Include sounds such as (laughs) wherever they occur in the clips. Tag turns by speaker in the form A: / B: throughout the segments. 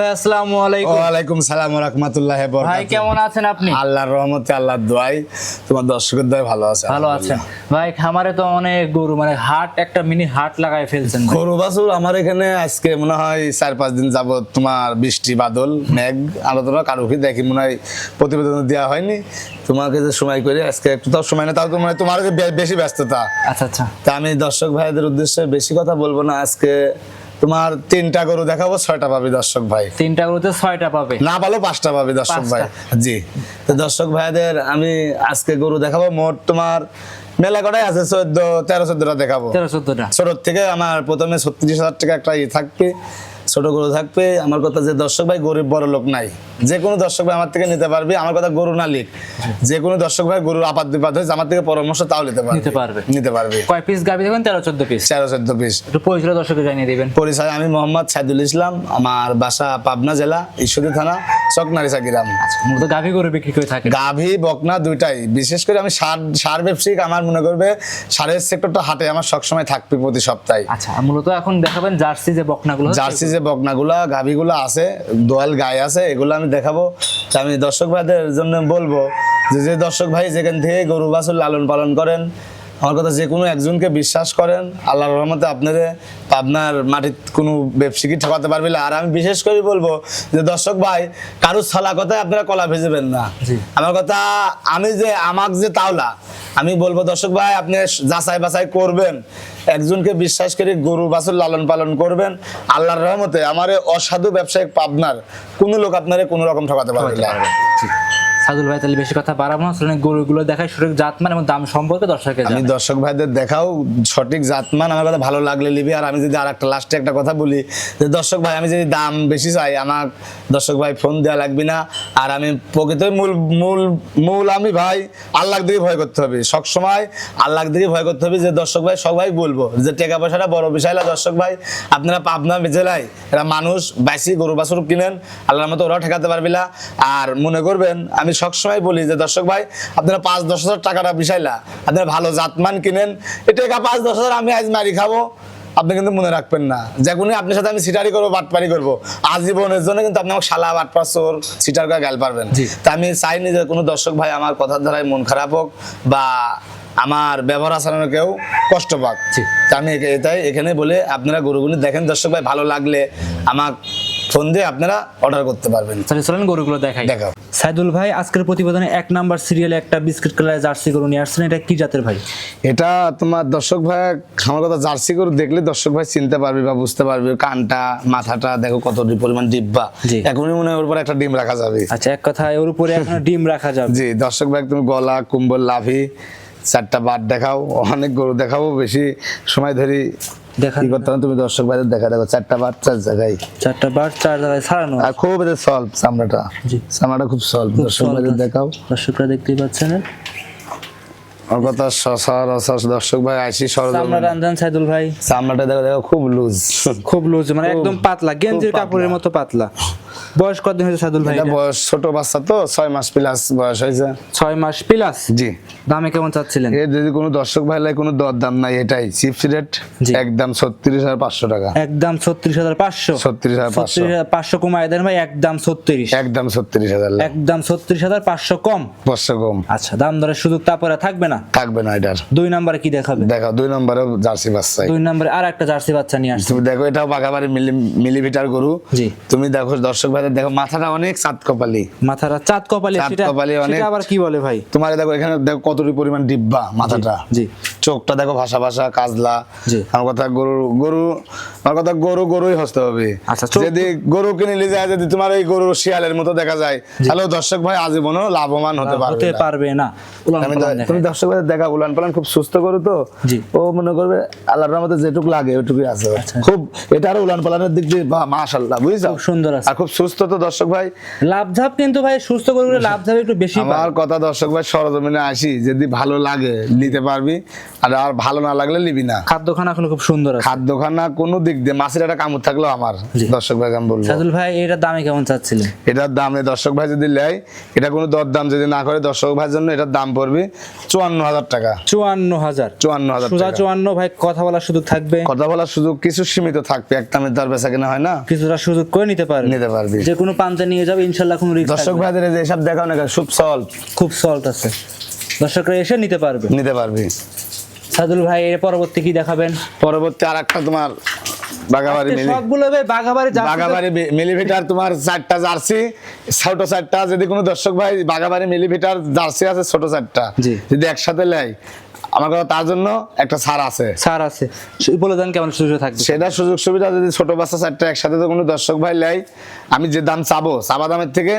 A: সাইদুল ভাই আসসালামু আলাইকুম।
B: ওয়ালাইকুম সালাম রহমতুল্লাহ
A: ভাই কেমন আছেন আপনি?
B: আল্লাহর রহমতে আল্লাহর দোয়াই তোমার দর্শকের দোয়াই ভালো আছে
A: ভালো আছেন। ভাই খামারে তো অনেক গরু মানে হাট একটা মিনি হাট লাগাই ফেলছেন
B: গরু বাছুর আমার এখানে আজকে মনে হয় চার পাঁচ দিন যাবত তোমার বৃষ্টি বাদল মেঘ আলোচনা কারোকে দেখি মনে হয় প্রতিবেদন দেওয়া হয়নি। তোমাকে যে সময় করে আজকে একটু তাও সময় না তাও তোমার তোমার বেশি ব্যস্ততা।
A: আচ্ছা আচ্ছা।
B: তা আমি দর্শক ভাইদের উদ্দেশ্যে বেশি কথা বলব না আজকে তোমার তিনটা গরু দেখাবো ছয়টা পাবে দর্শক ভাই।
A: তিনটা গরুতে ছয়টা পাবে।
B: না পালো পাঁচটা পাবে দর্শক ভাই। জি। তো দর্শক ভাইদের আমি আজকে গরু দেখাবো মোট তোমার মেলা কটাই আছে? চোদ্দ তেরো চোদ্দটা দেখাবো।
A: তেরো চোদ্দটা।
B: ছোট থেকে আমার প্রথমে ছত্রিশ হাজার টাকা একটা ইয়ে থাকবে। ছোট গরু থাকবে আমার কথা যে দর্শক ভাই গরিব বড় লোক নাই। যে কোনো দর্শক ভাই আমার থেকে নিতে পারবে আমার কথা গরু না লিখ যে কোনো দর্শক ভাই গরুর আপাত বিপাত হয়েছে আমার থেকে পরামর্শ তাও নিতে পারবে।
A: নিতে পারবে।
B: নিতে পারবে।
A: কয় পিস গাবি দেখবেন? তেরো চোদ্দ পিস
B: তেরো চোদ্দ পিস
A: একটু পরিচয় দর্শকে জানিয়ে দিবেন।
B: পরিচয় আমি মোহাম্মদ সাইদুল ইসলাম আমার বাসা পাবনা জেলা ঈশ্বরী থানা। গ্রাম
A: মূলত গাভি গরু বিক্রি করে থাকে
B: গাভী বকনা দুইটাই। বিশেষ করে আমি সার সার ব্যবসায়িক আমার মনে করবে সারের সেক্টরটা হাটে আমার সবসময় থাকবে প্রতি সপ্তাহে।
A: আচ্ছা মূলত এখন দেখাবেন জার্সি যে বকনাগুলো
B: জার্সি যে বকনাগুলা গাভীগুলো আছে দোয়াল গায়ে আছে এগুলো আমি দেখাবো। আমি দর্শক ভাইদের জন্য বলব যে যে দর্শক ভাই যেখান থেকে গরু বাছুর লালন পালন করেন আমার কথা যে কোনো একজনকে বিশ্বাস করেন আল্লাহর রহমতে আপনাদের আপনার মাটির কোনো ব্যবসায়ী ঠকাতে পারবে না। আর আমি বিশেষ করে বলব যে দর্শক ভাই কারুর ছালা কথায় আপনারা কলা ভেজেবেন না। আমার কথা আমি যে আমাক যে তাওলা আমি বলব দর্শক ভাই আপনি যাচাই বাছাই করবেন। একজনকে বিশ্বাস করে গরু বাছুর লালন পালন করবেন। আল্লাহর রহমতে আমার অসাধু ব্যবসায়িক পাবনার কোনো লোক আপনারে কোনো রকম ঠকাতে পারবে না।
A: সাদুল ভাই তাহলে বেশি কথা বাড়াবো না শুনে গরুগুলো দেখায় সঠিক জাতমান এবং দাম সম্পর্কে দর্শকের
B: আমি দর্শক ভাইদের দেখাও সঠিক জাতমান আমার কথা ভালো লাগলে নিবি আর আমি যদি আর একটা লাস্টে একটা কথা বলি যে দর্শক ভাই আমি যদি দাম বেশি চাই আমার দর্শক ভাই ফোন দেওয়া লাগবে না। আর আমি প্রকৃতই মূল মূল মূল আমি ভাই আল্লাহ দিকে ভয় করতে হবে। সবসময় আল্লাহ দিকে ভয় করতে হবে যে দর্শক ভাই সবাই বলব যে টাকা পয়সাটা বড় বিষয় না। দর্শক ভাই আপনারা পাবনা জেলায় এরা মানুষ বাইসি গরু বাছুর কিনেন আল্লাহর মতো ওরাও ঠেকাতে পারবি না। আর মনে করবেন আমি সবসময় বলি যে দর্শক ভাই আপনারা পাঁচ দশ হাজার টাকাটা বিষাইলা। আপনারা ভালো জাতমান কিনেন। এ টাকা পাঁচ দশ হাজার আমি আজ মারি খাব। আপনি কিন্তু মনে রাখবেন না। যে কোনো আপনার সাথে আমি সিটারি করব বাটপারি করব। আজীবনের জন্য কিন্তু আপনি আমাকে শালা বাটপার চোর সিটার করে গাল পারবেন। তা আমি চাইনি যে কোনো দর্শক ভাই আমার কথার দ্বারাই মন খারাপ হোক বা আমার ব্যবহার আচরণে কেউ কষ্ট পাক। তা আমি একে- এটাই এখানে বলে আপনারা গরুগুলি দেখেন। দর্শক ভাই ভালো লাগলে আমার ফোন দিয়ে আপনারা অর্ডার করতে পারবেন।
A: চলেন গরুগুলো দেখাই।
B: দেখাও।
A: সাইদুল ভাই আজকের প্রতিবেদনে এক নাম্বার সিরিয়ালে একটা বিস্কিট কালারের জার্সি গরু নিয়ে আসছেন। এটা কি জাতের ভাই?
B: এটা তোমার দর্শক ভাই আমার কথা জার্সি গরু দেখলে দর্শক ভাই চিনতে পারবে বা বুঝতে পারবে। কানটা মাথাটা দেখো কত পরিমাণ ডিব্বা। এখনই মনে হয় ওর উপর একটা ডিম রাখা যাবে।
A: আচ্ছা এক কথায় ওর উপরে এখনও ডিম রাখা যাবে।
B: জি দর্শক ভাই তুমি গলা কুম্বল লাভি চারটা বাট দেখাও অনেক গরু দেখাবো বেশি সময় ধরি
A: দেখা
B: কি করতে তুমি দর্শক ভাইদের দেখা দেখো চারটা বাট চার জায়গায়।
A: চারটা বার চার জায়গায় ছাড়ানো
B: আর খুব এটা সলভ চামড়াটা।
A: জি।
B: চামড়াটা খুব সলভ দর্শক ভাইদের দেখাও।
A: দর্শকরা দেখতেই পাচ্ছেন।
B: কথা দর্শক ভাই আইসি সরজমিনে।
A: সাইদুল ভাই।
B: চামড়াটা দেখো দেখো খুব লুজ
A: খুব লুজ মানে একদম পাতলা গেঞ্জির। কাপড়ের মতো পাতলা। বয়স কতদিন হয়েছে সাইদুল ভাই?
B: বয়স ছোট বাচ্চা তো ছয় মাস প্লাস বয়স হয়েছে।
A: ছয় মাস প্লাস
B: জি।
A: দামে কেমন চাচ্ছিলেন?
B: এর যদি কোনো দর্শক ভাই লাগে কোনো দর দাম নাই এটাই। চিপস রেট একদম ছত্রিশ হাজার পাঁচশো টাকা।
A: একদম ছত্রিশ হাজার পাঁচশো।
B: ছত্রিশ হাজার পাঁচশো।
A: পাঁচশো কমায় দেন ভাই একদম ছত্রিশ।
B: একদম ছত্রিশ হাজার।
A: একদম ছত্রিশ হাজার পাঁচশো কম।
B: পাঁচশো কম।
A: আচ্ছা দাম দরের সুযোগ তারপরে থাকবে না?
B: থাকবে না এটার।
A: দুই নম্বরে কি দেখাবে?
B: দেখো দুই নম্বরে জার্সি বাচ্চাই
A: দুই নম্বরে আর একটা জার্সি বাচ্চা নিয়ে আসছে।
B: তুমি দেখো এটাও বাঘাবাড়ি মিলি মিলিমিটার গরু।
A: জি।
B: তুমি দেখো দর্শক ভাইদের দেখো মাথাটা অনেক চাঁদ কপালি।
A: মাথাটা চাঁদ কপালি
B: চাঁদ কপালি অনেক-
A: আবার কি বলে ভাই?
B: তোমার দেখো এখানে দেখো কতটি পরিমাণ ডিব্বা মাথাটা।
A: জি।
B: চোখটা দেখো ভাষা ভাষা কাজলা। আমার কথা গরু গরু আমার কথা গরু গরুই হসতে হবে।
A: আচ্ছা,
B: যদি গরু কিনে নিয়ে যায় যদি তোমার এই গরু শিয়ালের মতো দেখা যায় তাহলে দর্শক ভাই আজীবনও লাভবান হতে পারবে
A: হতে। পারবে না।
B: তুমি দর্শক ভাই দেখা উলান পালান খুব সুস্থ তো। ও মনে করবে আল্লাহর রহমতে যেটুকু লাগে ওইটুকুই আছে। খুব এটা আর উলান পালানের দিক দিয়ে মাশাআল্লাহ বুঝছ?
A: খুব সুন্দর আছে।
B: আর খুব সুস্থ তো দর্শক ভাই।
A: লাভ ঝাপ কিন্তু ভাই সুস্থ করে লাভ ঝাপ একটু বেশি
B: আমার কথা দর্শক ভাই সরজমিনে আসি যদি ভালো লাগে নিতে পারবি। আর আর ভালো না লাগলে নিবি না।
A: খাদ্যখানা এখন খুব সুন্দর আছে।
B: খাদ্যখানা কোনো দিক দিয়ে মাছের একটা কামড় থাকল আমার দর্শক ভাই আমি বলব।
A: সাদুল ভাই এটার দামে কেমন চাচ্ছিলেন?
B: এটার দাম দর্শক ভাই যদি নেয় এটা কোনো দর দাম যদি না করে দর্শক ভাইয়ের জন্য এটার দাম পড়বে চুয়ান্ন হাজার টাকা।
A: চুয়ান্ন হাজার।
B: চুয়ান্ন হাজার
A: সোজা চুয়ান্ন ভাই কথা বলার সুযোগ থাকবে।
B: কথা বলার সুযোগ কিছু সীমিত থাকবে এক দামের দর বেচা কিনা হয় না।
A: কিছুটা সুযোগ করে নিতে পারবে।
B: নিতে পারবে।
A: যে কোনো প্রান্তে নিয়ে যাবে ইনশাল্লাহ কোনো
B: দর্শক ভাইদের এই যে এসব দেখাও না খুব সল
A: খুব সল্ট আছে। দর্শকরা এসে নিতে পারবে।
B: নিতে পারবি।
A: সাদুল ভাই এর পরবর্তী কি দেখাবেন?
B: পরবর্তী আর একটা তোমার বাগাবাড়ি মিলি
A: সবগুলো ভাই বাগাবাড়ি
B: বাগাবাড়ি মিলিমিটার তোমার চারটা জার্সি ছোট চারটা। যদি কোনো দর্শক ভাই বাগাবাড়ি মিলিভিটার জার্সি আছে ছোট চারটা। যদি একসাথে নেয় আমার কথা তার জন্য একটা ছাড় আছে।
A: ছাড় আছে। বলে দেন কেমন সুযোগ থাকবে?
B: সেটা সুযোগ সুবিধা যদি ছোট বাচ্চা চারটা একসাথে তো কোনো দর্শক ভাই নেয় আমি যে দাম চাবো চাবা দামের থেকে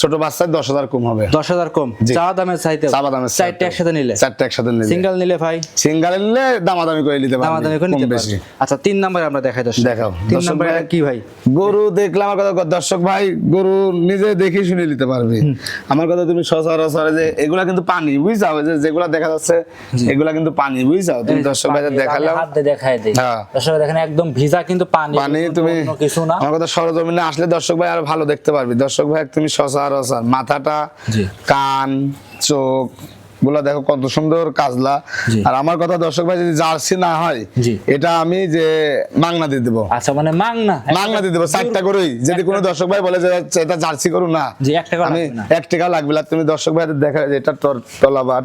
B: ছোট বাচ্চার দশ হাজার কম হবে।
A: দশ হাজার কম?
B: জি।
A: চা দামের চাইতে
B: চাবা দামের
A: চারটা। একসাথে নিলে?
B: চারটা একসাথে নিলে।
A: সিঙ্গেল নিলে ভাই?
B: সিঙ্গালে নিলে দামাদামি করে নিতে পারবে
A: দামাদামি করে নিতে
B: বেশি।
A: পারবে। আচ্ছা তিন নম্বরে আমরা দেখাই দর্শক।
B: দেখাও।
A: তিন নম্বরে কি ভাই?
B: গরু দেখলে আমার কথা দর্শক ভাই গরু নিজে দেখে শুনে নিতে পারবে। আমার কথা তুমি সচরাচর যে এগুলা কিন্তু পানি বুঝছাও এই যে যেগুলা দেখা যাচ্ছে এগুলা কিন্তু পানি বুঝছাও তুমি দর্শক ভাই দেখালাম।
A: হাত দেখাই দিই।
B: হ্যাঁ।
A: দর্শক দেখেন একদম ভিজা কিন্তু পানি
B: পানি তুমি
A: কিছু না।
B: আমার কথা সরজমিনে আসলে দর্শক ভাই আরও ভালো দেখতে পারবি। দর্শক ভাই তুমি সচরাচর মাথাটা
A: জি।
B: কান চোখগুলা দেখো কত সুন্দর কাজলা। আর আমার কথা দর্শক ভাই যদি জার্সি না হয় এটা আমি যে মাংনা দিয়ে দেবো।
A: আচ্ছা মানে মাং না
B: মাংনা দিয়ে দেবো চারটা করেই। যদি কোনো দর্শক ভাই বলে যে এটা জার্সি করু না। আমি। এক টাকা লাগবে তুমি দর্শক ভাই দেখা এটা তলাবাট।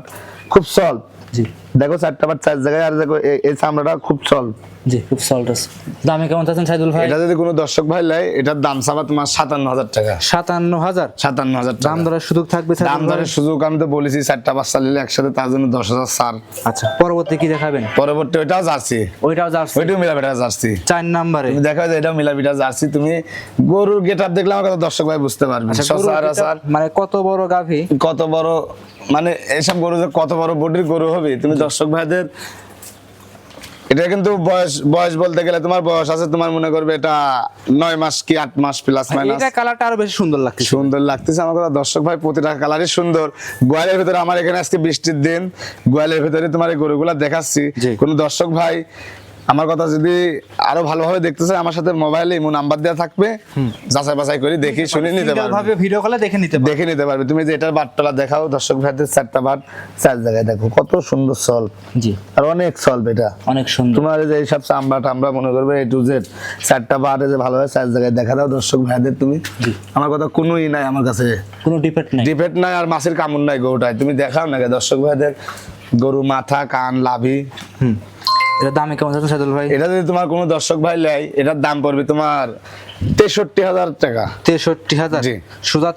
B: খুব সল।
A: জি।
B: দেখো চারটা বার চার জায়গায় আর দেখো এই চামড়াটা খুব চল।
A: জি খুব সল্ট আছে দামে কেমন চাচ্ছেন সাইদুল ভাই?
B: এটা যদি কোনো দর্শক ভাই লাই এটার দাম চাবা তোমার সাতান্ন হাজার টাকা।
A: সাতান্ন হাজার?
B: সাতান্ন হাজার
A: দাম দরের সুযোগ থাকবে
B: দাম? দরের সুযোগ আমি তো বলেছি চারটা বাচ্চা নিলে একসাথে তার জন্য দশ হাজার সার
A: আচ্ছা পরবর্তী কি দেখাবেন?
B: পরবর্তী ওইটাও জার্সি।
A: ওইটাও জার্সি।
B: ওইটাও মিলাবিটা জার্সি।
A: চার নাম্বারে।
B: তুমি দেখা যায় এটাও মিলাবিটা জার্সি। তুমি গরুর গেট আপ দেখলে আমার কথা দর্শক ভাই বুঝতে পারবে
A: আচ্ছা, মানে কত বড় গাভী?
B: কত বড় মানে এইসব গরু যে কত বড় বডির গরু হবে তুমি দর্শক ভাইদের এটা কিন্তু বয়স বয়স বলতে গেলে তোমার বয়স আছে তোমার মনে করবে এটা নয় মাস কি আট মাস প্লাস মাইনাস
A: এটা কালারটা আরও বেশি সুন্দর লাগছে
B: সুন্দর লাগতেছে আমার কথা দর্শক ভাই প্রতিটা কালারই সুন্দর। গোয়ালের ভিতরে আমার এখানে আজকে বৃষ্টির দিন গোয়ালের ভিতরে তোমার এই গরুগুলা দেখাচ্ছি। কোন দর্শক ভাই আমার কথা যদি আরও ভালোভাবে দেখতে চাই আমার সাথে মোবাইলে ইমো নাম্বার দেওয়া থাকবে। যাচাই বাছাই করে দেখি শুনে নিতে পারবে।
A: ভাবে ভিডিও কলে দেখে নিতে পারবে
B: দেখে নিতে পারবে। তুমি যে এটার বাটতলা দেখাও দর্শক ভাইদের চারটা বাট চার জায়গায় দেখো কত সুন্দর সল
A: জি।
B: আর অনেক সলভ এটা।
A: অনেক সুন্দর।
B: তোমার যে এইসব চামড়া টামড়া মনে করবে এ টু জেড চারটা বাটে যে ভালোভাবে চার জায়গায় দেখা দাও দর্শক ভাইদের তুমি।
A: জি।
B: আমার কথা কোনো ই নাই আমার কাছে।
A: কোনো ডিফেক্ট নেই।
B: ডিফেক্ট নাই আর মাছের কামড় নাই গরুটায়। তুমি দেখাও না দর্শক ভাইদের গরু মাথা কান লাভি?
A: হুম। এটা দামে কেমন যাচ্ছে ভাই?
B: এটা যদি তোমার কোনো দর্শক ভাই লেয়, এটার দাম পড়বে তোমার তেষট্টি হাজার টাকা।
A: তেষট্টি হাজার।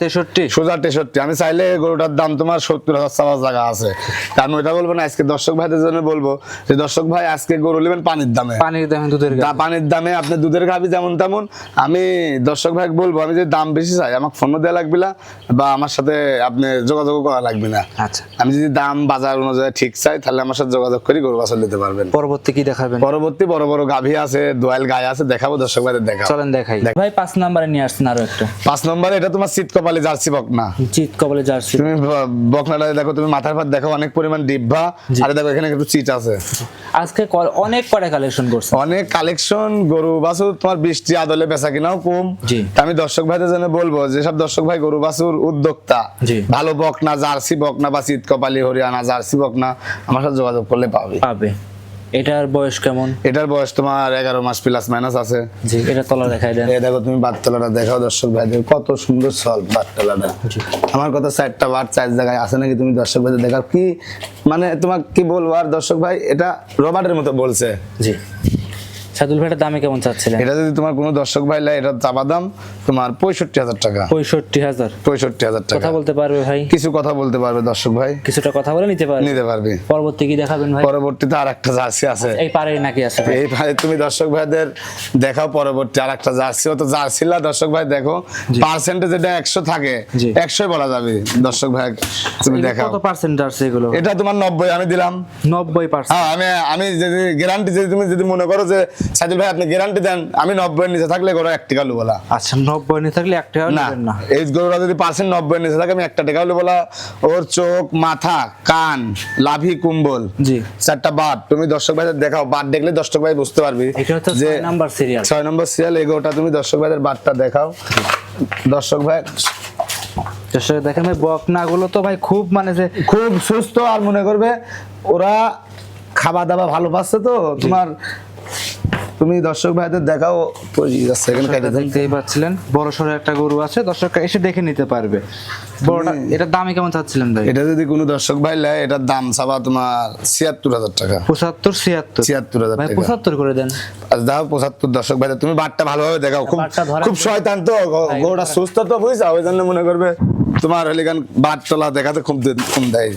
A: তেষট্টি?
B: সোজা তেষট্টি। আমি চাইলে গরুটার দাম তোমার সত্তর হাজার চাওয়ার জায়গা আছে। আমি ওইটা বলব না আজকে দর্শক ভাইদের জন্য বলব যে দর্শক ভাই আজকে গরু নেবেন পানির দামে।
A: পানির দামে দুধের
B: পানির দামে আপনি দুধের গাবি যেমন তেমন। আমি দর্শক ভাই বলব আমি যে দাম বেশি চাই আমাকে ফোনও দেওয়া লাগবে না বা আমার সাথে আপনি যোগাযোগ করা লাগবে না।
A: আচ্ছা।
B: আমি যদি দাম বাজার অনুযায়ী ঠিক চাই তাহলে আমার সাথে যোগাযোগ করি গরু বাছর নিতে পারবেন।
A: পরবর্তী কি দেখাবেন?
B: পরবর্তী বড় বড় গাভী আছে দোয়াল গায়ে আছে দেখাবো দর্শক ভাইদের দেখাবো
A: চলেন দেখাই।
B: দেখ।
A: ভাই পাঁচ নাম্বারে নিয়ে আসছেন আরও একটা।
B: পাঁচ নম্বরে এটা তোমার শীত কপালি জার্সি বকনা।
A: চিত কবলে জার্সি।
B: তুমি বকনাটা দেখো তুমি মাথার পাত দেখো অনেক পরিমাণ ডিব্বা। আর দেখো এখানে কিন্তু চিট আছে।
A: আজকে অনেক কটা কালেকশন করছে
B: অনেক কালেকশন গরু বাছুর তোমার বৃষ্টি আদলে বেচা কিনাও কম। আমি দর্শক ভাইদের জন্য বলব যেসব দর্শক ভাই গরু বাছুর উদ্যোক্তা। ভালো বকনা জার্সি বকনা বা শীত কপালি হরিয়ানা জার্সি বকনা আমার সাথে যোগাযোগ করলে পাবে।
A: পাবে। এটার বয়স কেমন?
B: এটার বয়স তোমার এগারো মাস প্লাস মাইনাস আছে।
A: জি এটা তলা দেখাই দেন।
B: এই দেখো তুমি বাততলাটা দেখাও দর্শক ভাইদের কত সুন্দর সল বাততলাটা আমার কথা চারটা বার চার জায়গায় আছে নাকি তুমি দর্শক ভাইদের দেখাও? কি মানে তোমাকে কি বলব আর দর্শক ভাই এটা রবার্টের মতো বলছে।
A: জি। সাদুল ভাইটার দামে কেমন চাচ্ছিলেন?
B: এটা যদি তোমার কোনো দর্শক ভাই লাই এটা চাপা দাম তোমার পঁয়ষট্টি হাজার টাকা।
A: পঁয়ষট্টি হাজার?
B: পঁয়ষট্টি হাজার টাকা।
A: কথা বলতে পারবে ভাই?
B: কিছু কথা বলতে পারবে দর্শক ভাই।
A: কিছুটা কথা বলে নিতে পারবে?
B: নিতে পারবে।
A: পরবর্তী কি দেখাবেন ভাই?
B: পরবর্তীতে আর একটা জার্সি আছে।
A: এই পারেই নাকি আছে
B: এই ভাই তুমি দর্শক ভাইদের দেখাও পরবর্তী আর একটা জার্সি তো জার্সিলা দর্শক ভাই দেখো পার্সেন্টেজ যেটা একশো থাকে।
A: জি।
B: একশোই বলা যাবে দর্শক ভাই তুমি দেখাও।
A: কত পার্সেন্ট আছে এগুলো?
B: এটা তোমার নব্বই আমি দিলাম।
A: নব্বই পার্সেন্ট
B: হ্যাঁ আমি আমি যদি গ্যারান্টি যদি তুমি যদি মনে করো যে সাইদুল ভাই আপনি গ্যারান্টি দেন আমি নব্বই নিচে থাকলে গরু এক টাকা লুবো না
A: আচ্ছা নব্বই নিচে থাকলে এক টাকাও
B: না
A: না?
B: এই গরুটা যদি পার্সেন্ট নব্বই নিচে থাকে আমি একটা টাকা হলে বলা। ওর চোখ মাথা কান লাভি কুম্বল
A: জি।
B: চারটা বাট তুমি দর্শক ভাইদের দেখাও বাট দেখলে দর্শক ভাই বুঝতে পারবি
A: এটা হচ্ছে ছয় নাম্বার সিরিয়াল
B: ছয় নম্বর সিরিয়াল এগোটা তুমি দর্শক ভাইদের বাটটা দেখাও। দর্শক ভাই
A: দর্শক দেখেন ভাই বকনাগুলো তো ভাই খুব মানে যে
B: খুব সুস্থ আর মনে করবে ওরা খাওয়া দাওয়া ভালো পাচ্ছে তো তোমার তুমি দর্শক ভাইদের দেখাও
A: দর্শকরা দেখতেই পাচ্ছিলেন। বড় সড়ো একটা গরু আছে দর্শক এসে দেখে নিতে পারবে। বড়টা এটার দামে কেমন চাচ্ছিলেন ভাই?
B: এটা যদি কোনো দর্শক ভাই এটার দাম চাবা তোমার ছিয়াত্তর হাজার টাকা।
A: পঁচাত্তর ছিয়াত্তর।
B: ছিয়াত্তর হাজার
A: ভাই
B: টাকা।
A: পঁচাত্তর করে দেন।
B: দাও পঁচাত্তর দর্শক ভাই তুমি বাটটা ভালোভাবে দেখাও। খুব খুব শয়তান তো সুস্থ তো বুঝছা ওই জন্য মনে করবে তোমার হলে গান দেখাতে খুব কম দেয়।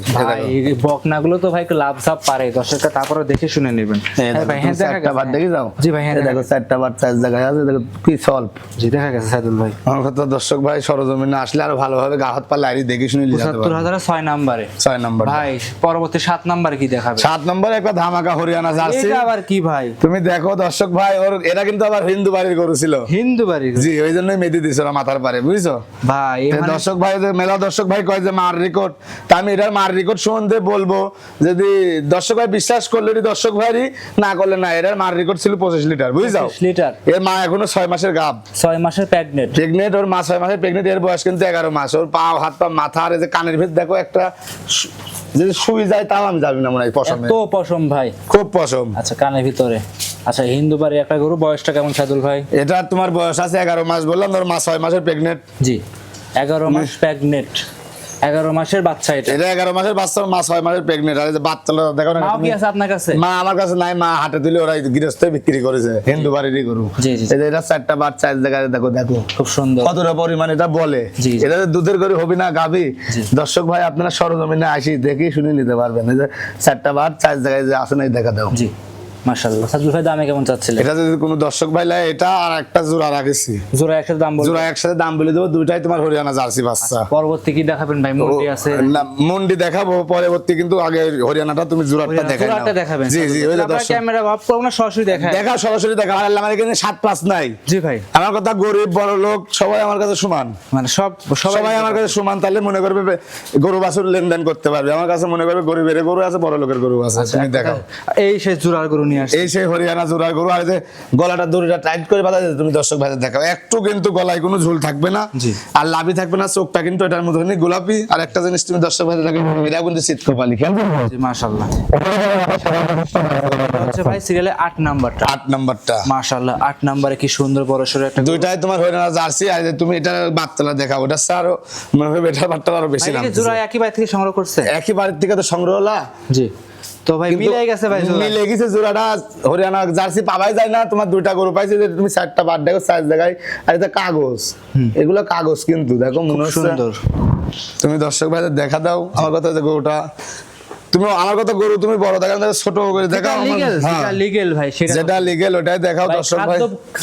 A: বকনাগুলো তো ভাই লাভ সাপ পারে দর্শকরা তারপরে দেখে শুনে নেবেন। হ্যাঁ ভাই হ্যাঁ দেখা
B: চারটা যাও।
A: জি ভাই হ্যাঁ
B: দেখো চারটা বাট চার জায়গায় আছে দেখো কি সল্ভ
A: জি দেখা গেছে সাইদুল ভাই।
B: আমার কথা দর্শক ভাই সরজমিনে আসলে আরও ভালোভাবে গা হাত পা লাইরি দেখে শুনে
A: পঁচাত্তর হাজারে ছয় নাম্বারে।
B: ছয় নম্বর
A: ভাই। পরবর্তী সাত নাম্বারে কি দেখাবে?
B: সাত নম্বরে একটা ধামাকা হরিয়ানা জার্সি।
A: আবার কি ভাই?
B: তুমি দেখো দর্শক ভাই ওর এরা কিন্তু আবার হিন্দু বাড়ির গরু ছিল।
A: হিন্দু বাড়ি
B: জি ওই জন্যই মেদি দিছিল মাথার পারে বুঝছ?
A: ভাই
B: দর্শক ভাই মেলা দর্শক ভাই কয় যে মার রেকর্ড তা আমি এটার মার রেকর্ড সম্বন্ধে বলব যদি দর্শক ভাই বিশ্বাস করলে দর্শক ভাইরই না করলে না এটার মার রেকর্ড ছিল পঁচিশ লিটার বুঝছ?
A: 25 লিটার।
B: এর মা এখনও ছয় মাসের গাব।
A: ছয় মাসের প্রেগনেন্ট
B: প্রেগনেন্ট ওর মা ছয় মাসের প্রেগনেন্ট এর বয়স কিন্তু এগারো মাস ওর পা হাত পা মাথা আর এই যে কানের ভিতর দেখো একটা যদি শুই যায় তাও আমি যাবি না মনে হয় পশম
A: তো পশম ভাই।
B: খুব পশম।
A: আচ্ছা কানের ভিতরে। আচ্ছা হিন্দু বাড়ি একটা গরু বয়সটা কেমন সাদুল ভাই?
B: এটা তোমার বয়স আছে এগারো মাস বললাম তোর মাস ছয় মাসের প্রেগনেন্ট
A: জি এগারো মাস প্রেগনেন্ট এগারো মাসের বাচ্চা এটা।
B: এটা এগারো মাসের বাচ্চা মা ছয় মাসের প্রেগনেন্ট আর বাচ্চাটা দেখো না
A: কি আছে আপনার কাছে?
B: মা আমার কাছে নাই মা হাটে দিলে ওরা গৃহস্থ বিক্রি করেছে হিন্দু বাড়িরই গরু। এটা চারটা বাচ্চা এক জায়গায় দেখো দেখো।
A: খুব সুন্দর।
B: কতটা পরিমাণ এটা বলে। এটা দুধের গরু হবে না গাবি দর্শক ভাই আপনারা সরজমিনে আসি দেখি শুনে নিতে পারবেন। এই যে চারটা বার চার জায়গায় যে আসে নাই দেখা দাও।
A: জি। মাশাআল্লাহ। সাদুল ভাই দামে কেমন চাচ্ছিলেন?
B: এটা যদি কোনো দর্শক ভাই লাই এটা আর একটা জোড়া রাখেছি।
A: জোড়া একসাথে দাম বলুন
B: জোড়া একসাথে দাম বলে দেবো দুইটাই তোমার হরিয়ানা জার্সি বাচ্চা।
A: পরবর্তী কি দেখাবেন ভাই? মুরগি আছে?
B: না মন্ডি দেখাবো পরবর্তী কিন্তু আগে হরিয়ানাটা তুমি জোড়াটা দেখাই
A: জোড়াটা দেখাবেন।
B: জি জি ওই দর্শক।
A: ক্যামেরা অফ করব না সরাসরি দেখায়।
B: দেখা সরাসরি দেখা। আর আমার এখানে সাত পাঁচ নাই।
A: জি ভাই।
B: আমার কথা গরিব বড় লোক সবাই আমার কাছে সমান।
A: মানে সব
B: সবাই আমার কাছে সমান তাহলে মনে করবে গরু বাছুর লেনদেন করতে পারবে। আমার কাছে মনে করবে গরিবের গরু আছে বড় লোকের গরু আছে তুমি দেখাও।
A: এই সেই জোড়ার গরু নিয়ে
B: এই সেই হরিয়ানা জোড়ার গরু আর যে গলাটা দড়িটা টাইট করে বাঁধা তুমি দর্শক ভাইদের দেখাও একটু কিন্তু গলায় কোনো ঝুল থাকবে না আর লাভি থাকবে না চোখটা কিন্তু এটার মধ্যে গোলাপি। আর একটা জিনিস তুমি দর্শক ভাইদের দেখো এটা কিন্তু শীত কপালি খেয়াল
A: হচ্ছে ভাই সিরিয়ালে আট নাম্বারটা।
B: আট নাম্বারটা।
A: মাশাআল্লাহ আট নাম্বারে কি সুন্দর বড় সড়ো একটা
B: দুইটাই তোমার হরিয়ানা জার্সি আর তুমি এটা বাচ্চালা দেখাও ওটা আরও মনে হবে এটার বাচ্চা আরও বেশি
A: এটা জোড়া একই বাড়ি থেকে সংগ্রহ করছে?
B: একই বাড়ির থেকে তো সংগ্রহ
A: জি। তো ভাই মিলে গেছে ভাই।
B: মিলে গেছে জোড়াটা। হরিয়ানা জার্সি পাওয়াই যায় না তোমার দুইটা গরু পাইছে যে তুমি চারটা বাদ দেখো চার জায়গায় আর এটা কাগজ। এগুলো কাগজ কিন্তু দেখো মনে
A: সুন্দর।
B: তুমি দর্শক ভাইদের দেখা দাও। আমার কথা যে গরুটা তুমি আমার কথা গরু তুমি বড় দেখা ছোট করে দেখাও হ্যাঁ।
A: ভাই সেটা
B: ওটাই দেখাও দর্শক ভাই।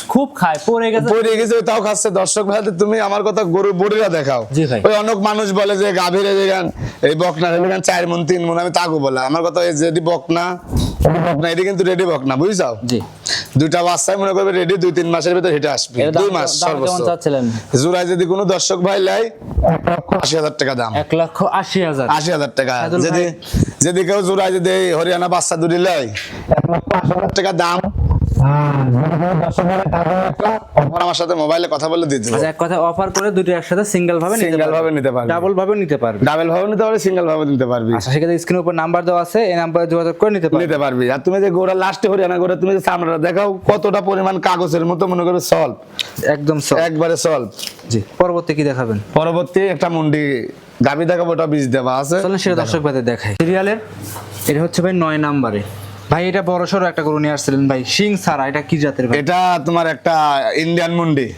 A: খুব খায় পড়ে গেছে।
B: পড়ে গেছে তাও খাচ্ছে। দর্শক ভাই তুমি আমার কথা গরু বড়িরা দেখাও। ওই অনেক মানুষ বলে যে গাভীর গান এই বকনা চার মন তিন মন আমি তাকে বলে। আমার কথা এই যেটি বকনা ওই বকনা এটি কিন্তু রেডি বকনা বুঝছাও
A: জি।
B: দুইটা বাচ্চায় মনে করবে রেডি দুই তিন মাসের ভিতরে হেঁটে আসবে। দুই মাস সর্বোচ্চ। জোড়ায় যদি কোনো দর্শক ভাই লাই আশি হাজার টাকা দাম।
A: এক লক্ষ আশি হাজার।
B: আশি হাজার টাকা। যদি যদি কেউ জোড়ায় যদি হরিয়ানা বাচ্চা দুটি লাই এক লক্ষ আশি হাজার টাকা দাম। আমার সাথে মোবাইলে কথা বলে দিয়ে
A: আচ্ছা এক কথা অফার করে দুটো একসাথে সিঙ্গেল ভাবে নিতে
B: সিঙ্গেল ভাবে নিতে পারবে।
A: ডাবল ভাবে নিতে পারবে।
B: ডাবল ভাবে নিতে পারবি সিঙ্গেল ভাবে নিতে পারবি।
A: আচ্ছা সেক্ষেত্রে স্ক্রিনের উপর নাম্বার দেওয়া আছে এই নাম্বারে যোগাযোগ করে নিতে পারবে।
B: নিতে পারবি। আর তুমি যে গোড়া লাস্টে হরিয়ানা করে তুমি যে চামড়াটা দেখাও কতটা পরিমাণ কাগজের মতো মনে করবে সলভ
A: একদম
B: একবারে সলভ
A: জি পরবর্তী কি দেখাবেন?
B: পরবর্তী একটা মুন্ডি গাবি দেখাবো ওটা বীজ দেওয়া আছে।
A: চলেন সেটা দর্শক ভাইদের দেখায় সিরিয়ালের এটা হচ্ছে ভাই নয় নাম্বারে ভাই এটা বড় সড়ো একটা গরু নিয়ে আসছিলেন ভাই। সিং ছাড়া এটা কি জাতের ভাই?
B: এটা তোমার একটা ইন্ডিয়ান মুন্ডি।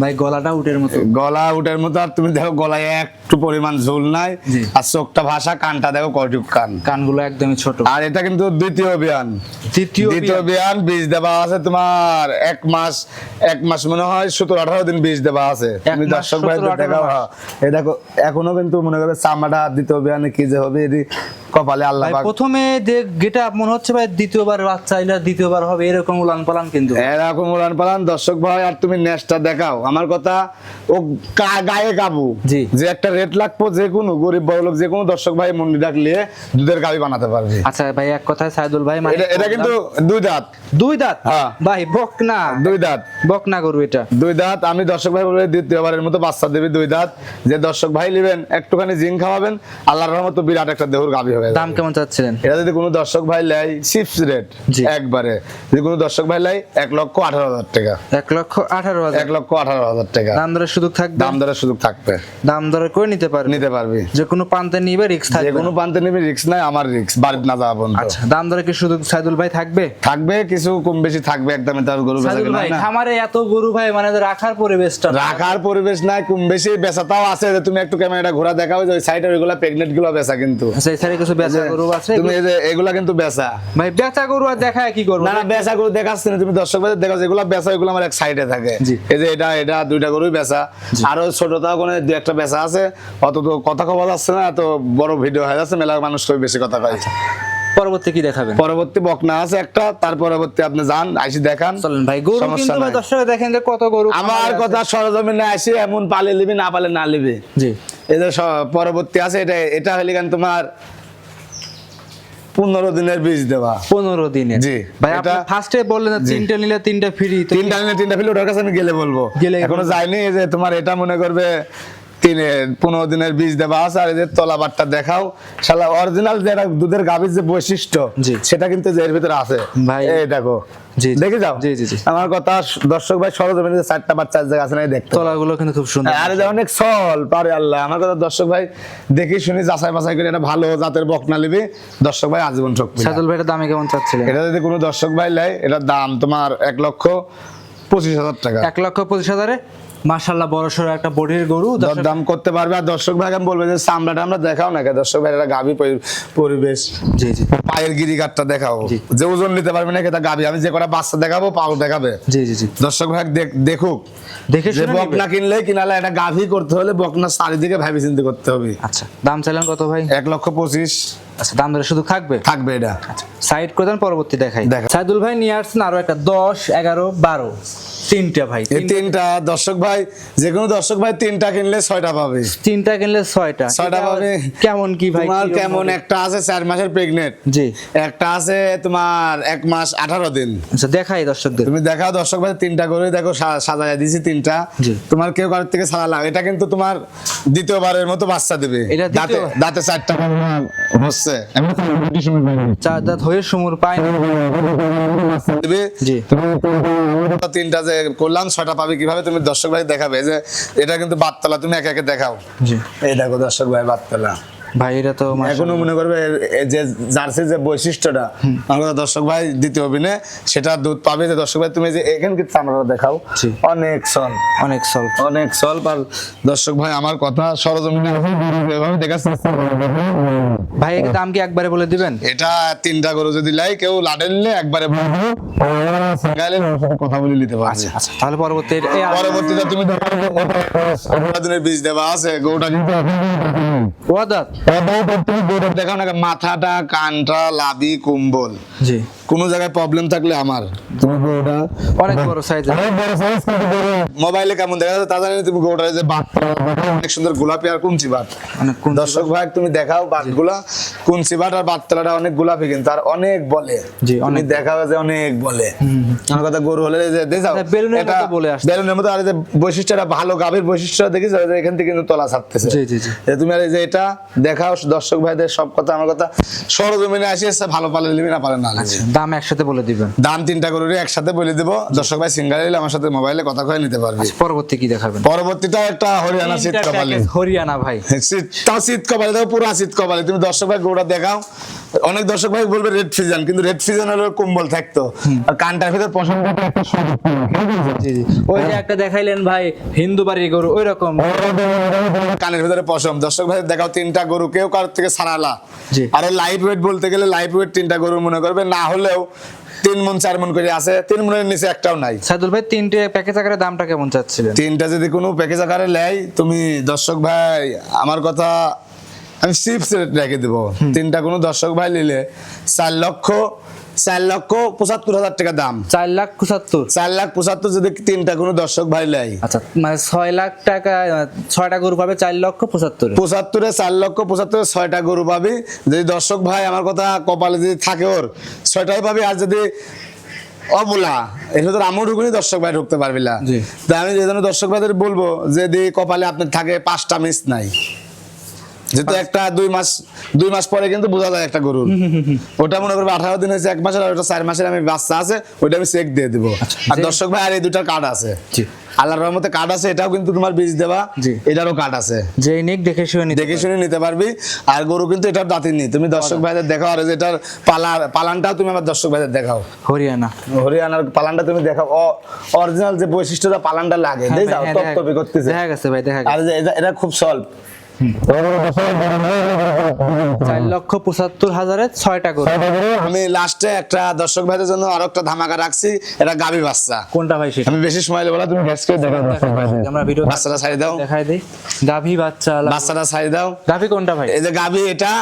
A: ভাই গলাটা উটের মতো।
B: গলা উটের মতো আর তুমি দেখো গলায় একটু পরিমাণ ঝোল নাই আর চোখটা ভাষা কানটা দেখো কটুক কান।
A: কানগুলো একদমই ছোট।
B: আর এটা কিন্তু দ্বিতীয় বিয়ান
A: দ্বিতীয়
B: দ্বিতীয় বিয়ান বীজ দেওয়া আছে তোমার এক মাস এক মাস মনে হয় সতেরো আঠারো দিন বীজ দেওয়া আছে। তুমি দর্শক
A: 17,
B: ভাইদের
A: 18
B: দেখাও হ্যাঁ। এই দেখো এখনও কিন্তু মনে করবে চামড়া দ্বিতীয় বিয়ানে কি যে হবে এটি কপালে আল্লাহ পাক
A: প্রথমে যে গেটা মনে হচ্ছে ভাই দ্বিতীয়বার বাচ্চা এলে দ্বিতীয়বার হবে এরকম উলান পালান কিন্তু।
B: এরকম উলান পালান দর্শক ভাই আর তুমি নেক্সটটা দেখাও। আমার কথা ও গায়ে কাবু।
A: জি।
B: যে একটা রেট লাগবো যে কোনো গরিব বড় লোক যে কোনো দর্শক ভাই মন্ডি ডাকলে দুধের গাবি বানাতে পারবে।
A: আচ্ছা ভাই এক কথায় সাইদুল ভাই মানে
B: এটা কিন্তু দুই দাঁত।
A: দুই দাঁত?
B: হ্যাঁ।
A: ভাই বকনা।
B: দুই দাঁত।
A: বকনা করু এটা।
B: দুই দাঁত। আমি দর্শক ভাই বলবে দ্বিতীয়বারের মতো বাচ্চা দেবে দুই দাঁত। যে দর্শক ভাই নেবেন একটুখানি জিং খাওয়াবেন আল্লাহর রহমত বিরাট একটা দেহুর গাবি হবে।
A: দাম কেমন চাচ্ছিলেন?
B: এটা যদি কোনো দর্শক ভাই লাই রেট একবারে। যদি কোনো দর্শক ভাই লাই এক লক্ষ আঠারো হাজার টাকা।
A: এক লক্ষ আঠারো হাজার।
B: এক লক্ষ আঠারো হাজার টাকা।
A: দাম দরের সুযোগ থাকবে?
B: দাম দরের সুযোগ থাকবে।
A: দাম দরে করে নিতে পারবে?
B: নিতে পারবি।
A: যে কোনো পান্তে নিবে রিক্স
B: যে কোনো
A: না।
B: প্রান্তে নিবি রিক্স নাই আমার রিক্স বাড়িতে না যাওয়া পর্যন্ত।
A: আচ্ছা দাম দরে কি সুযোগ সাইদুল ভাই থাকবে?
B: থাকবে কিছু কম বেশি থাকবে একদমে তার গরু
A: সাইদুল ভাই খামারে এত গরু ভাই মানে রাখার পরিবেশটা
B: রাখার পরিবেশ নাই কম বেশি বেচাটাও আছে যে তুমি একটু ক্যামেরাটা ঘোরা দেখাও যে ওই সাইডে ওইগুলা প্রেগনেন্টগুলো বেচা কিন্তু।
A: আচ্ছা এই সাইডে কিছু বেচা গরু আছে
B: তুমি এগুলা কিন্তু বেচা।
A: ভাই বেচা গরু আর দেখায় কি করব?
B: না না বেচা গরু দেখাচ্ছি না তুমি দর্শক ভাই দেখাও যেগুলো বেচা ওইগুলো আমার এক সাইডে থাকে। এই যে এটা এটা দুইটা গরুই বেচা। আরও কোনো দুই একটা বেচা আছে অত তো কথা কওয়া যাচ্ছে না এত বড় ভিডিও হয়ে যাচ্ছে মেলা মানুষ বেশি কথা কয়।
A: পরবর্তী কি দেখাবেন?
B: পরবর্তী বকনা আছে একটা তার পরবর্তী আপনি যান আইসি দেখান
A: চলেন ভাই গরু কিন্তু ভাই দর্শক দেখেন যে কত গরু
B: আমার কথা
A: আছে।
B: সরজমিনে আসি এমন পালে লিবি না পালে না লিবি
A: জি।
B: স- পরবর্তী আছে এটা এটা হলে কেন তোমার পনেরো দিনের বীজ দেওয়া।
A: পনেরো দিনে
B: জি,
A: ভাই আপনি ফার্স্টে বললেন
B: তিনটা
A: তিনটে নিলে তিনটা ফ্রি
B: তিনটা নিলে তিনটা ফ্রি ওটার কাছে আমি গেলে বলব।
A: গেলে
B: এখনও যাইনি যে তোমার এটা মনে করবে তিন পনেরো দিনের বীজ দেওয়া আছে আর তলাবারটা দেখাও। শালা অরিজিনাল যেটা দুধের গাভীর যে বৈশিষ্ট্য সেটা কিন্তু এর ভিতরে আছে।
A: ভাই।
B: এই দেখো। দেখে যাও।
A: জি, জি, জি।
B: আমার কথা দর্শক ভাই সরজমিনে যে চারটা জায়গায় আছে না এই দেখতে।
A: তলাগুলো কিন্তু খুব সুন্দর।
B: আরে যে অনেক সল পারে আল্লাহ। আমার কথা দর্শক ভাই দেখি শুনি যাচাই বাছাই করে এটা ভালো জাতের বকনা নিবি। দর্শক ভাই আজীবন শক্তি
A: সাইদুল ভাইয়ের দামে কেমন চাচ্ছিলেন?
B: এটা যদি কোনো দর্শক ভাই লাই এটার দাম তোমার এক লক্ষ পঁচিশ হাজার টাকা।
A: এক লক্ষ পঁচিশ হাজারে? মার্শাল্লাহ বড় সড়ো একটা বডির গরু।
B: দাম করতে পারবে আর দর্শক ভাই আমি বলবে যে চামড়াটা আমরা দেখাও না কে দর্শক ভাই এটা গাভী পরি- পরিবেশ।
A: জি জি।
B: পায়ের গিরিকাটটা দেখাও। যে ওজন নিতে পারবে না কেটা গাভী। আমি যে কটা বাচ্চা দেখাবো পাও দেখাবে।
A: জি জি জি।
B: দর্শক ভাই দেখ- দেখুক।
A: দেখে
B: যে বকনা কিনলে কিনালে এটা গাভী করতে হলে বকনা চারিদিকে ভাবি চিন্তা করতে হবে।
A: আচ্ছা দাম চাইলেন কত ভাই?
B: এক লক্ষ পঁচিশ।
A: আচ্ছা দাম ধরে শুধু থাকবে?
B: থাকবে এটা।
A: সাইড করে দেন পরবর্তী দেখাই। সাইদুল ভাই নিয়ে আসছেন আরও একটা দশ এগারো বারো। তিনটা ভাই
B: এই তিনটা। দর্শক ভাই যে কোনো দর্শক ভাই তিনটা কিনলে ছয়টা পাবে।
A: তিনটা কিনলে ছয়টা।
B: ছয়টা পাবে।
A: কেমন কি ভাই
B: তোমার কেমন? একটা আছে চার মাসের প্রেগনেন্ট
A: জি।
B: একটা আছে তোমার এক মাস আঠারো দিন।
A: আচ্ছা দেখাই দর্শকদের।
B: তুমি দেখাও দর্শক ভাই তিনটা করে দেখো সাজায় দিছি তিনটা। তোমার কেউ কারোর থেকে সাদা লাগে এটা কিন্তু তোমার দ্বিতীয়বারের মতো বাচ্চা দেবে।
A: এটা
B: দাঁতে? দাঁতে চারটা হচ্ছে।
A: চার দাঁত হয়ে সুমুর পায় জি।
B: তিনটা যে করলাম ছয়টা পাবে কীভাবে তুমি দর্শক ভাই দেখাবে? যে এটা কিন্তু বাততলা তুমি একে একে দেখাও।
A: জি।
B: এই দেখো দর্শক ভাই বাততলা।
A: ভাই এটা তো।
B: এখনও মনে করবে যে জার্সির যে বৈশিষ্ট্যটা আমরা দর্শক ভাই দ্বিতীয় অভিনয় সেটা দুধ পাবে যে দর্শক ভাই তুমি যে এখানে কিন্তু আমরা দেখাও অনেক সল
A: অনেক সল্ভ
B: অনেক সল্প আর দর্শক ভাই আমার কথা সরজমিনে এভাবে দেখার চেষ্টা
A: ভাই এর দাম কি একবারে বলে দিবেন
B: এটা তিনটা গরু যদি লাই কেউ লাডে নিলে একবারে বলব, ওর কথা বলে নিতে পারবে
A: আচ্ছা তাহলে পরবর্তী
B: পরবর্তীতে তুমি দিনের বীজ দেওয়া আছে গরুটা কিন্তু
A: ওয়াদাত
B: মাথাটা কানটা লাভি কুম্বল।
A: জি।
B: কোনো জায়গায় প্রবলেম থাকলে আমার। তুমি গরুটা
A: অনেক বড় সাইজ
B: মোবাইলে কেমন? দেখা যাচ্ছে তা জানি তুমি গরুটা যে বাট অনেক সুন্দর গোলাপি আর কুঞ্চি বাট
A: অনেক
B: দর্শক ভাই তুমি দেখাও বাটগুলা কুঞ্চি বাট আর বাটতলাটা অনেক গোলাপি কিন্তু আর অনেক বলে।
A: জি, অনেক।
B: দেখাও যে অনেক বলে। আমার কথা গরু হলে যে দেখাও
A: এটা মতো বলে আসছে।
B: বেলুনের মতো আর যে বৈশিষ্ট্যটা ভালো গাভীর বৈশিষ্ট্য দেখিস এখান থেকে কিন্তু তলা ছাড়তেছে।
A: জি, জি, জি।
B: তুমি আর এই যে এটা দেখাও দর্শক ভাইদের সব কথা আমার কথা। সরজমিনে আসি এসে ভালো পালে নিবি না পালে না
A: দাম একসাথে বলে দিবেন।
B: দাম তিনটা করে একসাথে বলে দেবো। দর্শক ভাই সিঙ্গার এলে আমার সাথে মোবাইলে কথা কয়ে নিতে পারবি।
A: পরবর্তী কি দেখাবেন?
B: পরবর্তীটা একটা হরিয়ানা শীত কপালি।
A: হরিয়ানা ভাই। (laughs)
B: শীত তাও শীত কপালি দেখো পুরো শীত কপালি। তুমি দর্শক ভাই গৌড়া দেখাও। অনেক দর্শক ভাই বলবে রেড ফিজান কিন্তু রেড ফিজান হলো কম্বল থাকতো। আর কানটার ভিতর পছন্দটা একটা
A: জি ওই যে একটা দেখাইলেন ভাই হিন্দু বাড়ি গরু ওই রকম
B: কানের ভিতরে পশম। দর্শক ভাই দেখাও তিনটা গরু কেউ কারোর থেকে সারালা। আর লাইট ওয়েট বলতে গেলে লাইট ওয়েট তিনটা গরু মনে করবে না হলেও তিন মন চার মন করে আছে তিন মনের নিচে একটাও নাই।
A: সাইদুল ভাই তিনটে প্যাকেজ আকারে দামটা কেমন চাচ্ছিলেন?
B: তিনটা যদি কোনো প্যাকেজ আকারে লেয় তুমি দর্শক ভাই আমার কথা আমি চিপস রেখে দেবো। তিনটা কোনো দর্শক ভাই নিলে চার লক্ষ চার লক্ষ পঁচাত্তর হাজার টাকা দাম।
A: চার লাখ পঁচাত্তর?
B: চার লাখ পঁচাত্তর যদি তিনটা কোনো দর্শক ভাই নেয়।
A: আচ্ছা মানে ছয় লাখ টাকা ছয়টা গরু পাবে চার লক্ষ পঁচাত্তর?
B: পঁচাত্তরে চার লক্ষ পঁচাত্তরে ছয়টা গরু পাবি। যদি দর্শক ভাই আমার কথা কপালে যদি থাকে ওর ছয়টাই পাবি। আর যদি অবলা এর ভিতরে আমও ঢুকুনি দর্শক ভাই ঢুকতে পারবি না। আমি যে জন্য দর্শক ভাইদের বলব যে কপালে আপনার থাকে পাঁচটা মিস নাই। যেহেতু একটা দুই মাস দুই মাস পরে কিন্তু বোঝা যায় একটা গরুর। ওটা মনে করবে আঠারো দিন হয়েছে এক মাসের আর ওটা চার মাসের আমি বাচ্চা আছে ওইটা আমি চেক দিয়ে দিব। আর দর্শক ভাই আর এই দুটার কার্ড আছে। আল্লাহর রহমতে কার্ড আছে এটাও কিন্তু তোমার বীজ দেওয়া এটারও কার্ড আছে।
A: যে নিক দেখে শুনে নিতে
B: দেখে শুনে নিতে পারবি। আর গরু কিন্তু এটার দাঁতির নেই। তুমি দর্শক ভাইদের দেখাও আর এটার পালার পালানটাও তুমি আমার দর্শক ভাইদের দেখাও।
A: হরিয়ানা।
B: হরিয়ানার পালানটা তুমি দেখাও। অরিজিনাল যে বৈশিষ্ট্যটা পালানটা লাগে।
A: হ্যাঁ
B: দেখো
A: হ্যাঁ,
B: করতেছে।
A: দেখা গেছে ভাই দেখা গেছে।
B: এটা- এটা খুব সলভ
A: চার লক্ষ পঁচাত্তর হাজারে ছয়টা গরু।
B: আমি লাস্টে একটা দর্শক ভাইদের জন্য আরও একটা ধামাকা রাখছি এটা গাবি বাচ্চা।
A: কোনটা ভাই সেটা?
B: আমি বেশি সময় লেবো না তুমি গ্যাস করে ভাইদের।
A: আমরা ভিডিও
B: বাচ্চাটা ছাড়ি দাও।
A: দেখাই দিই। গাভী বাচ্চা
B: বাচ্চাটা ছাড়ি দাও।
A: গাভী কোনটা ভাই?
B: এই যে গাবি এটা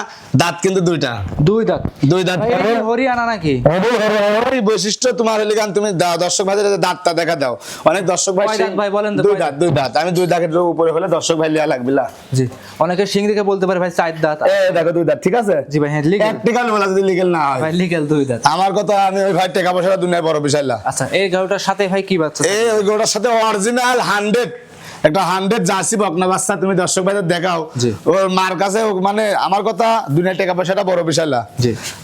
B: দাঁত কিন্তু দুইটা।
A: দুই দাঁত।
B: দুই দাঁত।
A: হরিয়ানা নাকি?
B: বৈশিষ্ট্য। তোমার হলে গান তুমি দর্শক ভাইদের দাঁতটা দেখা দাও। অনেক দর্শক ভাই
A: দাঁত ভাই বলেন
B: দুই দাঁত দুই দাঁত। আমি দুই দাঁতের উপরে হলে দর্শক ভাই লিয়া লাগবে
A: জি। অনেকে সিং দেখে বলতে পারে ভাই চার দাঁত।
B: এ দেখো দুই দাঁত ঠিক আছে?
A: জি ভাই হ্যাঁ লিগেল
B: প্র্যাকটিক্যাল বলা যদি লিগেল না হয়।
A: ভাই লিগেল দুই দাঁত।
B: আমার কথা আমি ওই ভাই টাকা পয়সা দুনিয়ায় বড় বিষয় না
A: আচ্ছা এই গাড়িটার সাথে ভাই কি বাচ্চা
B: এই গরুটার সাথে অরিজিনাল হান্ড্রেড একটা হান্ড্রেড জার্সি বকনা বাচ্চা তুমি দর্শক ভাইদের দেখাও। ওর মার কাছে মানে আমার কথা দুনিয়ার টাকা পয়সাটা বড় বিষয় না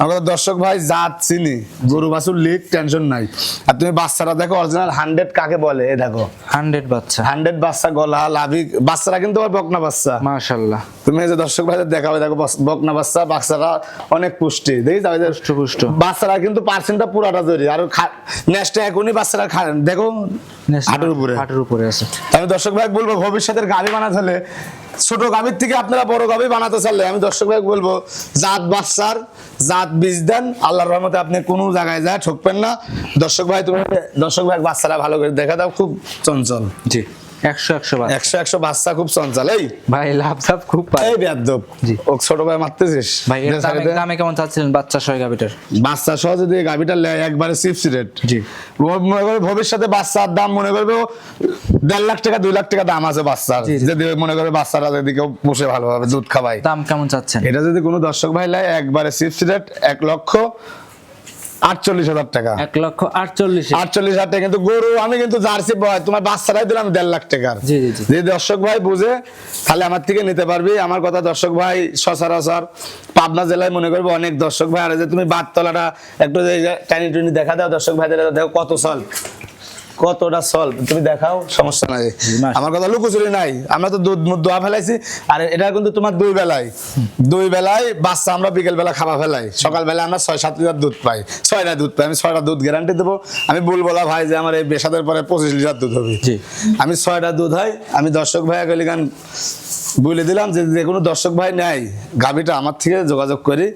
B: আমার কথা দর্শক ভাই জাত চিনি গরু বাছুর লিক টেনশন নাই। আর তুমি বাচ্চারা দেখো অরিজিনাল হান্ড্রেড কাকে বলে এ দেখো।
A: হান্ড্রেড বাচ্চা।
B: হান্ড্রেড বাচ্চা গলা লাভি বাচ্চারা কিন্তু আবার বকনা বাচ্চা।
A: মাশাল্লাহ।
B: তুমি যে দর্শক ভাইদের দেখাবে দেখো বকনা বাচ্চা বাচ্চারা অনেক পুষ্টি। দেখি যাবে
A: পুষ্ট পুষ্ট
B: বাচ্চারা কিন্তু পার্সেন্টটা পুরাটা তৈরি আর নেক্সট এখনই বাচ্চারা খান দেখো হাঁটুর উপরে।
A: হাটের উপরে আছে।
B: আমি দর্শক ভাই বলব, ভবিষ্যতের গাড়ি বানাতে হলে ছোট গাভীর থেকে আপনারা বড় গাভী বানাতে চাইলে, আমি দর্শক ভাই বলব, জাত বাচ্চার জাত বীজ দেন, আল্লাহর রহমতে আপনি কোনো জায়গায় যায় ঠকবেন না। দর্শক ভাই, তুমি দর্শক ভাই বাচ্চারা ভালো করে দেখা দাও, খুব চঞ্চল।
A: জি। একশো একশো
B: একশো একশো বাচ্চা খুব চঞ্চল। এই?
A: ভাই লাভ সাপ খুব
B: এই বেয়াদব।
A: জি।
B: ও ছোট ভাই মারতেছিস?
A: ভাই দামে
B: ছেড়ে দে।
A: দামে কেমন চাচ্ছিলেন বাচ্চা ছয় গাভিটার?
B: বাচ্চা সহ যদি এই লেয় একবারে চিপস রেট
A: জি।
B: ও মনে করবে ভবিষ্যতে বাচ্চার দাম মনে করবে ও দেড় লাখ টাকা দুই লাখ টাকা দাম আছে বাচ্চার। যদি মনে করে বাচ্চারা যদি কেউ বসে ভালোভাবে দুধ খাওয়ায়।
A: দাম কেমন চাচ্ছেন?
B: এটা যদি কোনো দর্শক ভাই লাই একবারে চিপস রেট এক লক্ষ আটচল্লিশ হাজার টাকা।
A: এক লক্ষ আটচল্লিশ
B: আটচল্লিশ হাজার টাকা। কিন্তু গরু আমি কিন্তু জার্সি বয় তোমার বাচ্চারাই দিলাম দেড় লাখ টাকার।
A: জি, জি, জি।
B: যদি দর্শক ভাই বুঝে তাহলে আমার থেকে নিতে পারবি। আমার কথা দর্শক ভাই সচরাচর পাবনা জেলায় মনে করবে অনেক দর্শক ভাই। আর যে তুমি বাততলাটা একটু টানি টুনি দেখা দাও দর্শক ভাইদের দেখো কত সল কতটা সল? তুমি দেখাও সমস্যা নাই। আমার কথা লুকোচুরি নাই। আমরা তো দুধ দোয়া ফেলাইছি। আর এটা কিন্তু তোমার দুই বেলায়। দুই বেলায় বাচ্চা আমরা বিকেল বেলা খাওয়া ফেলাই। সকাল বেলা আমরা ছয় সাত লিটার দুধ পাই। ছয়টা দুধ পাই। আমি ছয়টা দুধ গ্যারান্টি দেবো। আমি বলব না ভাই যে আমার এই বেসাদের পরে পঁচিশ লিটার দুধ হবে। আমি ছয়টা দুধ হয় আমি দর্শক ভাই গেলে গান বলে দিলাম যে যে কোনো দর্শক ভাই নেয়। গাভিটা আমার থেকে যোগাযোগ করি।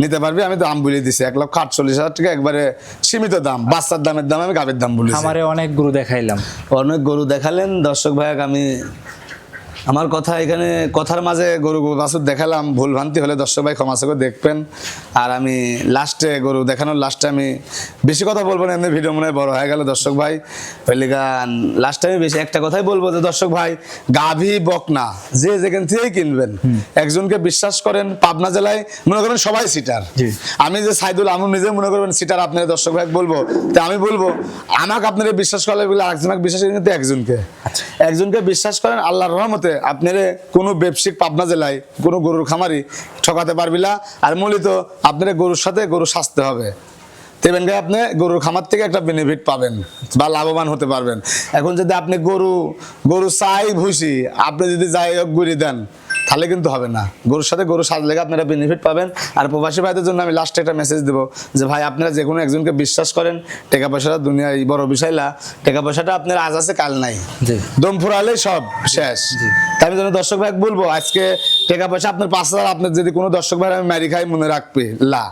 B: নিতে পারবি? আমি দাম বলে দিছি। এক লক্ষ আটচল্লিশ হাজার টাকা একবারে সীমিত দাম। বাচ্চার দামের দাম আমি গাভীর দাম বলি
A: আমারে অনেক গরু দেখাইলাম।
B: অনেক গরু দেখালেন। দর্শক ভাই আমি আমার কথা এখানে কথার মাঝে গরু বাছুর দেখালাম ভুল ভ্রান্তি হলে দর্শক ভাই ক্ষমা করে দেখবেন। আর আমি লাস্টে গরু দেখানোর লাস্টে আমি বেশি কথা বলব না এমনি ভিডিও মনে বড় হয়ে গেল দর্শক ভাই। হইলে গান লাস্টে আমি বেশি একটা কথাই বলব যে দর্শক ভাই গাভী বকনা যে যেখান থেকেই কিনবেন একজনকে বিশ্বাস করেন পাবনা জেলায় মনে করেন সবাই সিটার আমি যে সাইদুল আমু নিজে মনে করবেন সিটার আপনার দর্শক ভাই বলব তো আমি বলব আমাকে আপনারা বিশ্বাস করলে বলে আরেকজনকে বিশ্বাস কিন্তু একজনকে। একজনকে বিশ্বাস করেন আল্লাহর রহমতে আপনারা কোনো ব্যবসায়িক পাবনা জেলায় কোনো গরুর খামারি ঠকাতে পারবি না। আর মূলত আপনারা গরুর সাথে গরু সাজতে হবে। তেবেন গায়ে আপনি গরুর খামার থেকে একটা বেনিফিট পাবেন বা লাভবান হতে পারবেন। এখন যদি আপনি গরু গরু চাই ভুসি আপনি যদি যাই হোক গুড়ি দেন তাহলে কিন্তু হবে না। গরুর সাথে গরু সাজ লেগে আপনারা বেনিফিট পাবেন। আর প্রবাসী ভাইদের জন্য আমি লাস্টে একটা মেসেজ দেবো যে ভাই আপনারা যে কোনো একজনকে বিশ্বাস করেন টাকা পয়সাটা এই বড় বিষয় না টাকা পয়সাটা আপনার আজ আছে কাল নাই। দম ফুরালেই সব শেষ। তাই আমি যেন দর্শক ভাই বলব আজকে টাকা পয়সা আপনার পাঁচ হাজার আপনার যদি কোনো দর্শক ভাই আমি ম্যারি খাই মনে রাখবে। লা।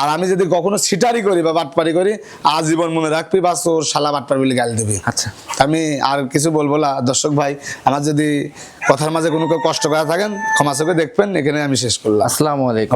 B: আর আমি যদি কখনো সিটারি করি বা বাটপারি করি আজীবন মনে রাখবি বা তোর শালা বাটপার বলে গাল দিবি।
A: আচ্ছা।
B: আমি আর কিছু বলব না। দর্শক ভাই আমার যদি কথার মাঝে কোনো কেউ কষ্ট করা থাকেন ক্ষমা চোখে দেখবেন এখানে আমি শেষ করলাম।
A: আসসালামু আলাইকুম।